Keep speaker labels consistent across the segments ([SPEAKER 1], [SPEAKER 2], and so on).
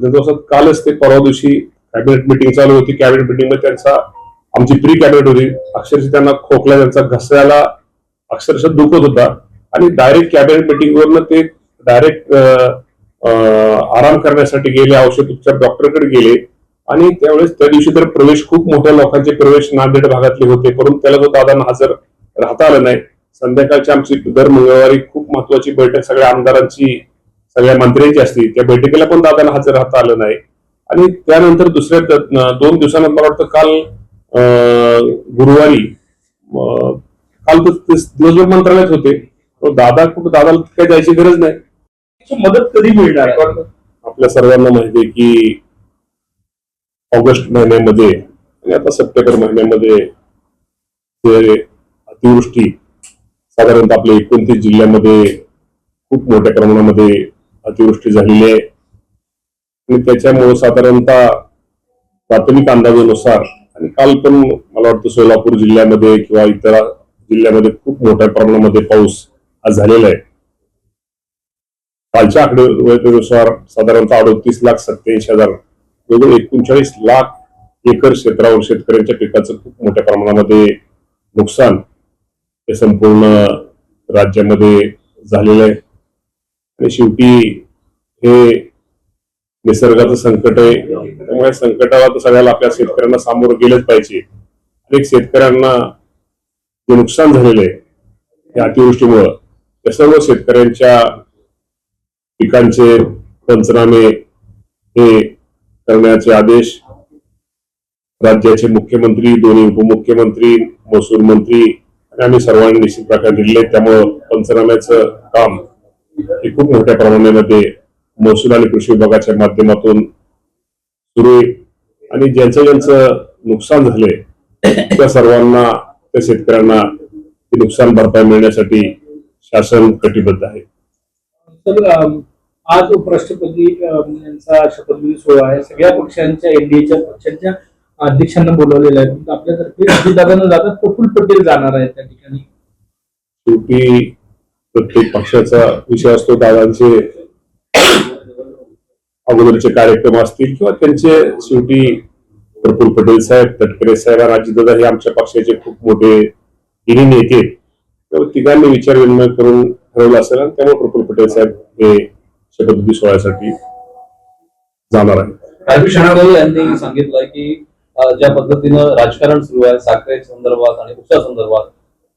[SPEAKER 1] म्हणजे जसं कालच ते परवा दिवशी कॅबिनेट मिटिंग चालू होती. कॅबिनेट मिटिंगमध्ये त्यांचा आमची प्री कॅबिनेट होती. अक्षरशः त्यांना खोकला त्यांचा घसऱ्याला अक्षरशः दुखत होता. आणि डायरेक्ट कॅबिनेट मिटिंगवरनं ते डायरेक्ट आराम करण्यासाठी गेले औषध उपचार डॉक्टरकडे गेले. आणि त्यावेळेस त्या दिवशी तर प्रवेश खूप मोठ्या लोकांचे प्रवेश नांदेड भागातले होते. परंतु त्याला जो दादा हजर राहता आलं नाही. संध्याकाळची आमची दर मंगळवारी खूप महत्वाची बैठक सगळ्या आमदारांची सगळ्या मंत्र्यांची असते त्या बैठकीला पण दादांना हजर राहता आलं नाही. आणि त्यानंतर दुसऱ्या दोन दिवसानंतर मला वाटतं काल गुरुवारी काल दिवसभर मंत्रालयात होते. तो दादा कुठं दादाला काही जायची गरज नाही.
[SPEAKER 2] मदत कधी मिळणार?
[SPEAKER 1] आपल्या सर्वांना माहिती आहे की ऑगस्ट महिन्यामध्ये आणि आता सप्टेंबर महिन्यामध्ये ते अतिवृष्टी साधारणतः आपल्या एकोणतीस जिल्ह्यामध्ये खूप मोठ्या प्रमाणामध्ये अतिवृष्टी झालेली आहे. आणि त्याच्यामुळे साधारणतः प्राथमिक अंदाजानुसार आणि काल पण मला वाटतं सोलापूर जिल्ह्यामध्ये किंवा इतर जिल्ह्यामध्ये खूप मोठ्या प्रमाणामध्ये पाऊस आज झालेला आहे. कालच्या आकडेनुसार साधारणतः अडतीस लाख सत्याऐंशी हजार जवळजवळ एकोणचाळीस लाख एकर क्षेत्रावर शेतकऱ्यांच्या पिकाचं खूप मोठ्या प्रमाणामध्ये नुकसान हे संपूर्ण राज्यामध्ये झालेलं आहे. आणि शेवटी हे निसर्गाचं संकट आहे. त्यामुळे संकटाला तर सगळ्याला आपल्या शेतकऱ्यांना सामोरं गेलंच पाहिजे. अनेक शेतकऱ्यांना जे नुकसान झालेलं आहे या अतिवृष्टीमुळं त्या सर्व शेतकऱ्यांच्या पिकांचे पंचनामे हे करण्याचे आदेश राज्याचे मुख्यमंत्री दोन्ही उपमुख्यमंत्री महसूल मंत्री आणि आम्ही सर्वांनी निश्चित प्रकारे दिले त्यामुळं पंचनाम्याचं काम हे खूप मोठ्या प्रमाणामध्ये महसूल आणि कृषी विभागाच्या माध्यमातून सुरू आहे. आणि ज्यांचं ज्यांचं नुकसान झालंय त्या सर्वांना त्या शेतकऱ्यांना ते नुकसान भरपाई मिळण्यासाठी शासन कटिबद्ध आहे.
[SPEAKER 2] आज उपराष्ट्रपती यांचा शपथविधी सोहळा आहे. सगळ्या पक्षांच्या एनडीएच्या पक्षांच्या अध्यक्षांना बोलवलेलं आहे. आपल्यातर्फे अजितदादांना जातात. प्रफुल्ल पटेल जाणार आहेत त्या ठिकाणी.
[SPEAKER 1] शेवटी प्रत्येक पक्षाचा विषय असतो दादांचे अगोदरचे कार्यक्रम असतील किंवा त्यांचे शेवटी प्रफुल पटेल साहेब तटकरे साहेब आणि हे आमच्या पक्षाचे खूप मोठे हिरी नेते आहेत. तिघांनी विचार विनिमय करून ठरवलं असेल आणि त्यामुळे प्रफुल पटेल साहेब हे शपथविधी सोहळ्यासाठी जाणार आहेत
[SPEAKER 3] काही क्षणामध्ये यांनी सांगितलं की ज्या पद्धतीनं राजकारण सुरू आहे साखरे संदर्भात आणि ऊसा संदर्भात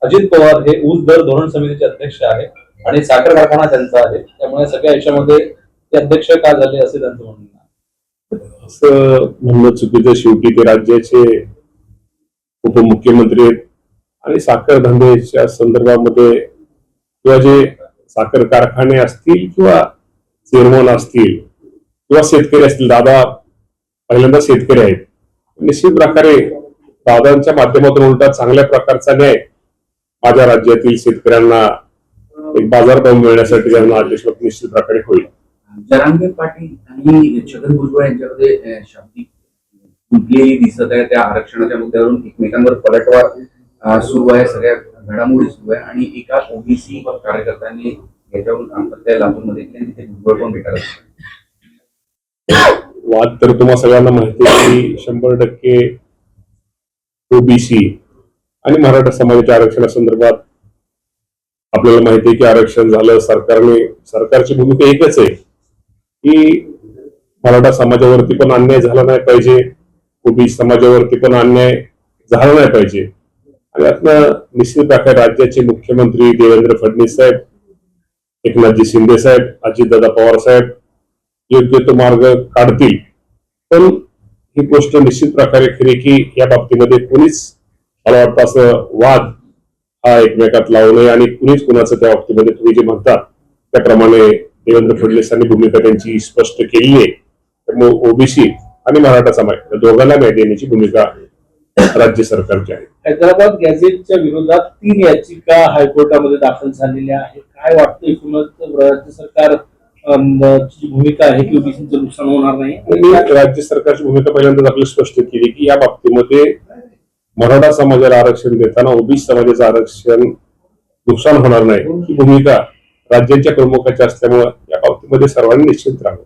[SPEAKER 3] अजित पवार हे ऊस दर धोरण समितीचे अध्यक्ष आहे आणि साखर कारखाना त्यांचा आहे. त्यामुळे सगळ्या याच्यामध्ये ते अध्यक्ष का झाले असे त्यांचं म्हणणं
[SPEAKER 1] असं म्हणणं चुकीचं शेवटी ते राज्याचे उपमुख्यमंत्री आहेत. आणि साखर धंद्याच्या संदर्भामध्ये किंवा जे साखर कारखाने असतील किंवा चेअरमन असतील किंवा शेतकरी असतील दादा पहिल्यांदा शेतकरी आहेत. निश्चित प्रकारे दादांच्या माध्यमातून उलटा चांगल्या प्रकारचा न्याय माझ्या राज्यातील शेतकऱ्यांना एक बाजारभाव मिळण्यासाठी त्यांना आदेश निश्चित प्रकारे होईल.
[SPEAKER 4] जरांगे पाटील आणि छगन भुजबळ यांच्यामध्ये शाब्दिक गुंतलेली दिसत आहे. त्या आरक्षणाच्या मुद्द्यावरून एकमेकांवर पलटवार सुरू आहे. सगळ्या घडामोडी सुरू आहे. आणि एका ओबीसी कार्यकर्त्यांनी याच्यावरून आपत्त्या लातूरमध्ये तिथे भुजबळ पण भेटायला.
[SPEAKER 1] वाद तर तुम्हा सगळ्यांना माहिती आहे की शंभर टक्के ओबीसी आणि मराठा समाजाच्या आरक्षणासंदर्भात आपल्याला माहिती आहे की आरक्षण झालं सरकारने सरकारची भूमिका एकच आहे की मराठा समाजावरती पण अन्याय झाला नाही पाहिजे ओबीसी समाजावरती पण अन्याय झाला नाही पाहिजे. आणि आता निश्चित प्रकारे राज्याचे मुख्यमंत्री देवेंद्र फडणवीस साहेब एकनाथजी शिंदे साहेब अजितदादा पवार साहेब योग्य तो मार्ग काढतील. पण ही गोष्ट निश्चित प्रकारे खरी की या बाबतीमध्ये कोणीच मला वाटतं असं वाद हा एकमेकात लावू नये आणि कुणीच कुणाचं त्या बाबतीमध्ये तुम्ही जे म्हणतात त्याप्रमाणे देवेंद्र फडणवीसांनी भूमिका त्यांची स्पष्ट केली आहे. त्यामुळे ओबीसी आणि मराठा समाज दोघांना न्याय देण्याची भूमिका राज्य सरकारची आहे.
[SPEAKER 2] हैदराबाद गॅझेटच्या विरोधात तीन याचिका हायकोर्टामध्ये दाखल झालेल्या आहेत. काय वाटतं एकूणच राज्य सरकार ची जी भूमिका आहे की ओबीसीचं नुकसान होणार नाही?
[SPEAKER 1] राज्य सरकारची भूमिका पहिल्यांदाच आपली स्पष्ट केली की या बाबतीमध्ये मराठा समाजाला आरक्षण देताना ओबीसी समाजाचं आरक्षण नुकसान होणार नाही. ही भूमिका राज्यांच्या प्रमुखाची असल्यामुळे या बाबतीमध्ये सर्वांनी निश्चित राहावं.